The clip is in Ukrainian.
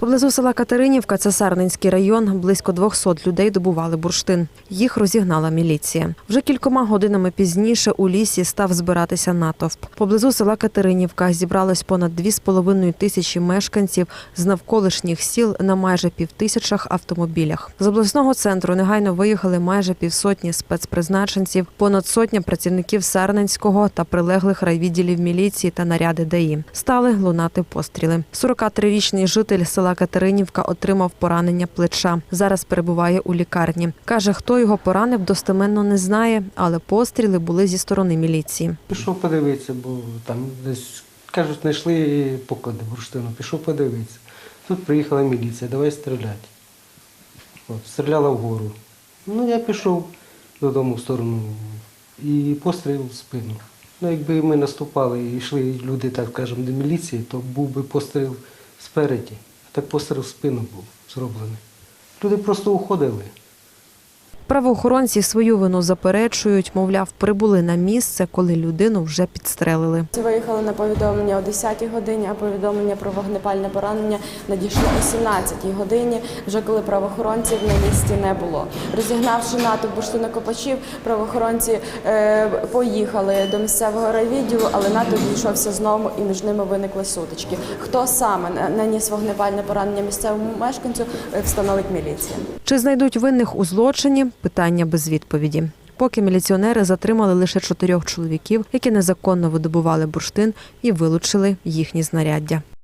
Поблизу села Катеринівка, це Сарненський район, близько 200 людей добували бурштин. Їх розігнала міліція. Вже кількома годинами пізніше у лісі став збиратися натовп. Поблизу села Катеринівка зібралось понад 2,5 тисячі мешканців з навколишніх сіл на майже півтисячах автомобілях. З обласного центру негайно виїхали майже півсотні спецпризначенців, понад сотня працівників Сарненського та прилеглих райвідділів міліції та наряди ДАІ. Стали лунати постріли. 43-річний житель села Катеринівка отримав поранення плеча. Зараз перебуває у лікарні. Каже, хто його поранив, достеменно не знає, але постріли були зі сторони міліції. Пішов подивитися, бо там десь, кажуть, знайшли поклади бурштину. Пішов подивитися. Тут приїхала міліція, давай стріляти. От, стріляла вгору. Ну, я пішов додому в сторону і постріл в спину. Ну, якби ми наступали і йшли люди, так скажемо, до міліції, то був би постріл спереді. Так постріл в спину був зроблений. Люди просто уходили. Правоохоронці свою вину заперечують, мовляв, прибули на місце, коли людину вже підстрелили. Виїхали на повідомлення о 10-й годині, а повідомлення про вогнепальне поранення надійшло о 17-й годині, вже коли правоохоронців на місці не було. Розігнавши натовп бурштинокопачів, правоохоронці е, поїхали до місцевого райвідділу, але натовп зійшовся знову і між ними виникли сутички. Хто саме наніс вогнепальне поранення місцевому мешканцю, е, встановить міліція. Чи знайдуть винних у злочині? Питання без відповіді. Поки міліціонери затримали лише чотирьох чоловіків, які незаконно видобували бурштин і вилучили їхні знаряддя.